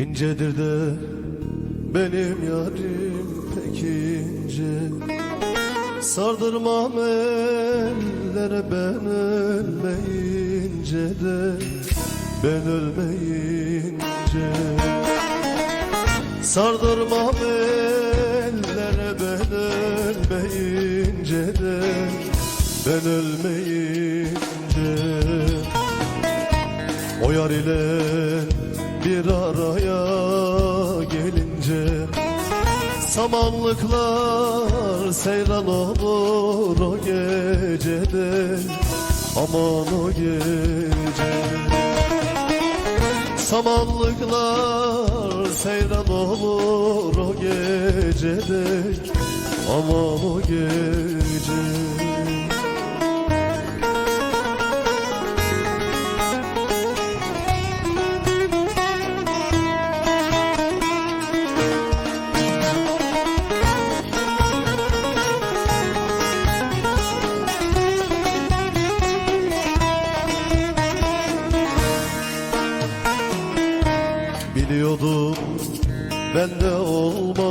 İncedir de benim yarim pek ince. Sardırmam ellere ben ölmeyince de Ben ölmeyince. Sardırmam ellere ben ölmeyince de Ben ölmeyince. O yar ile bir araya gelince Samanlıklar seyran olur o gecede Aman o gece. Samanlıklar seyran olur o gecede Aman o gece Biliyordum bende olmadığını.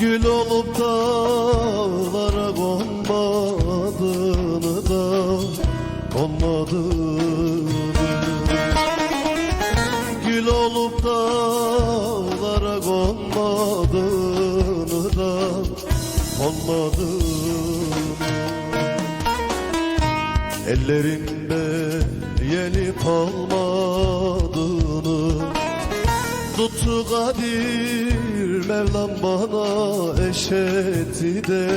Gül olup dağlara konmadığını da Konmadığını. Gül olup dağlara konmadığını da Konmadığını. Ellerinde yenip almadığını Tuttu kadir Mevlam bana eşetti de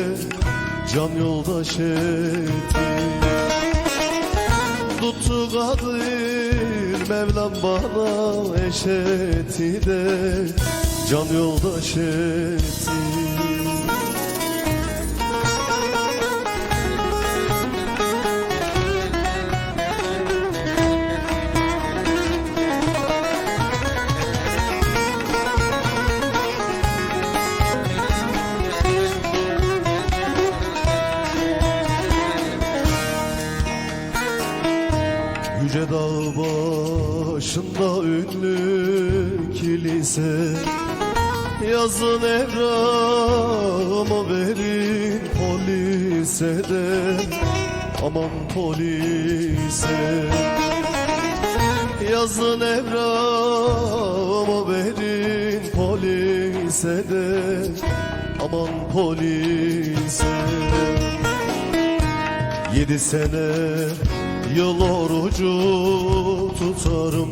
Can yoldaş etti. Tuttu kadir Mevlam bana eşetti de Can yoldaş etti Yüce dağ başında ünlü kilise. Yazın evramı verin polise de Aman polise. Yazın evramı verin polise de Aman polise. Yedi sene yıl orucu tutarım.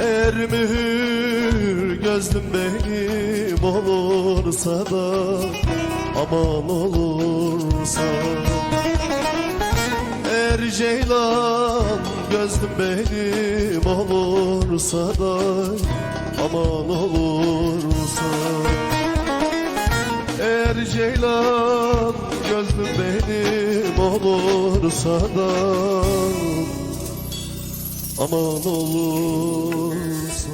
Eğer mühür gözlüm benim olursa da Aman olursa. Eğer ceylan gözlüm benim olursa da Aman olursa. Eğer ceylan olursa da Aman olursa